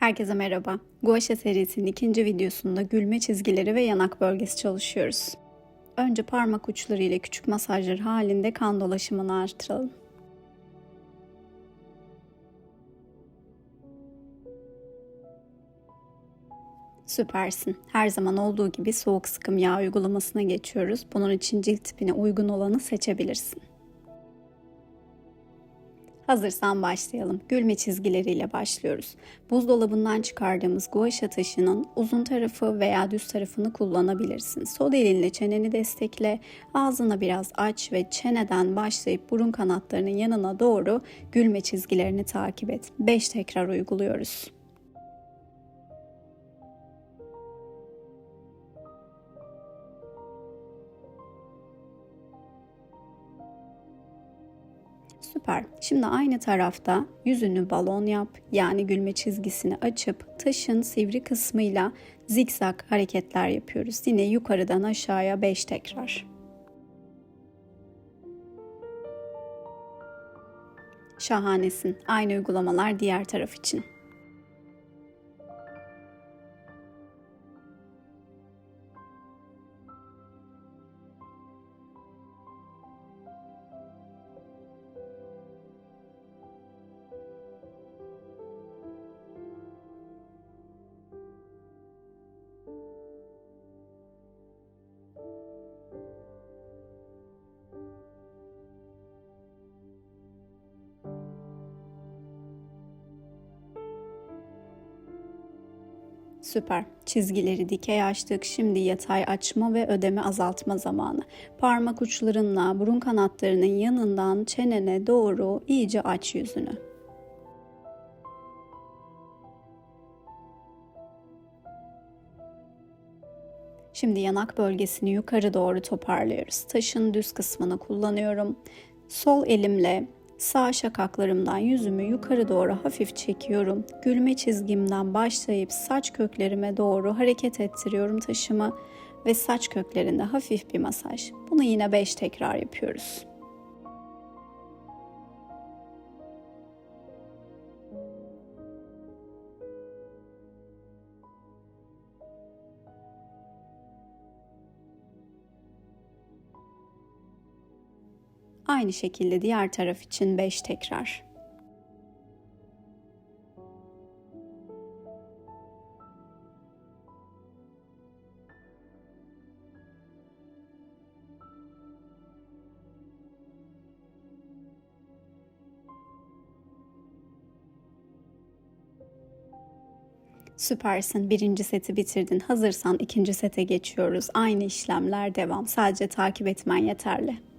Herkese merhaba. Guaşa serisinin ikinci videosunda gülme çizgileri ve yanak bölgesi çalışıyoruz. Önce parmak uçları ile küçük masajlar halinde kan dolaşımını artıralım. Süpersin. Her zaman olduğu gibi soğuk sıkım yağ uygulamasına geçiyoruz. Bunun için cilt tipine uygun olanı seçebilirsin. Hazırsan başlayalım. Gülme çizgileriyle başlıyoruz. Buzdolabından çıkardığımız guaşa taşının uzun tarafı veya düz tarafını kullanabilirsin. Sol elinle çeneni destekle, ağzına biraz aç ve çeneden başlayıp burun kanatlarının yanına doğru gülme çizgilerini takip et. 5 tekrar uyguluyoruz. Süper. Şimdi aynı tarafta yüzünü balon yap. Yani gülme çizgisini açıp taşın sivri kısmıyla zikzak hareketler yapıyoruz. Yine yukarıdan aşağıya 5 tekrar. Şahanesin. Aynı uygulamalar diğer taraf için. Süper. Çizgileri dikey açtık. Şimdi yatay açma ve ödeme azaltma zamanı. Parmak uçlarınla burun kanatlarının yanından çenene doğru iyice aç yüzünü. Şimdi yanak bölgesini yukarı doğru toparlıyoruz. Taşın düz kısmını kullanıyorum. Sol elimle Sağ şakaklarımdan yüzümü yukarı doğru hafif çekiyorum. Gülme çizgimden başlayıp saç köklerime doğru hareket ettiriyorum taşımı ve saç köklerinde hafif bir masaj. Bunu yine 5 tekrar yapıyoruz. Aynı şekilde diğer taraf için 5 tekrar. Süpersin. Birinci seti bitirdin. Hazırsan ikinci sete geçiyoruz. Aynı işlemler devam. Sadece takip etmen yeterli.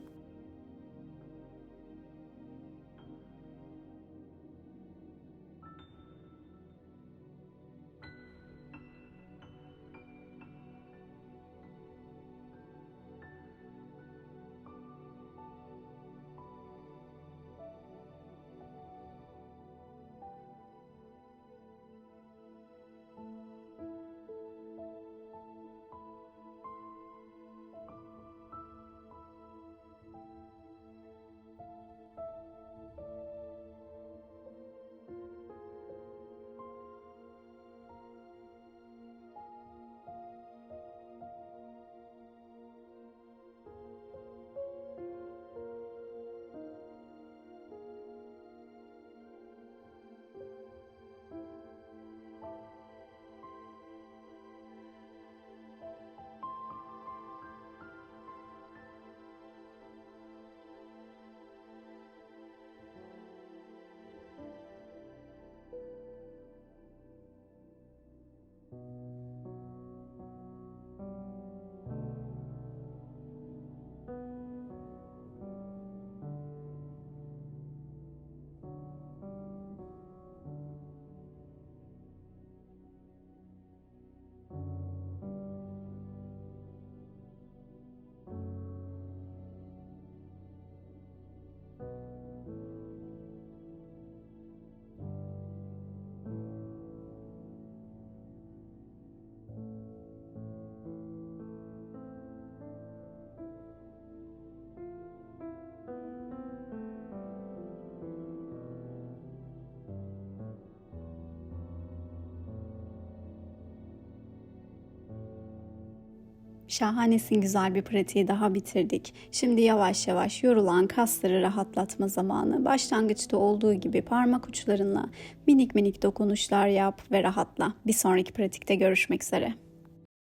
Şahanesin güzel bir pratiği daha bitirdik. Şimdi yavaş yavaş yorulan kasları rahatlatma zamanı. Başlangıçta olduğu gibi parmak uçlarınla minik minik dokunuşlar yap ve rahatla. Bir sonraki pratikte görüşmek üzere.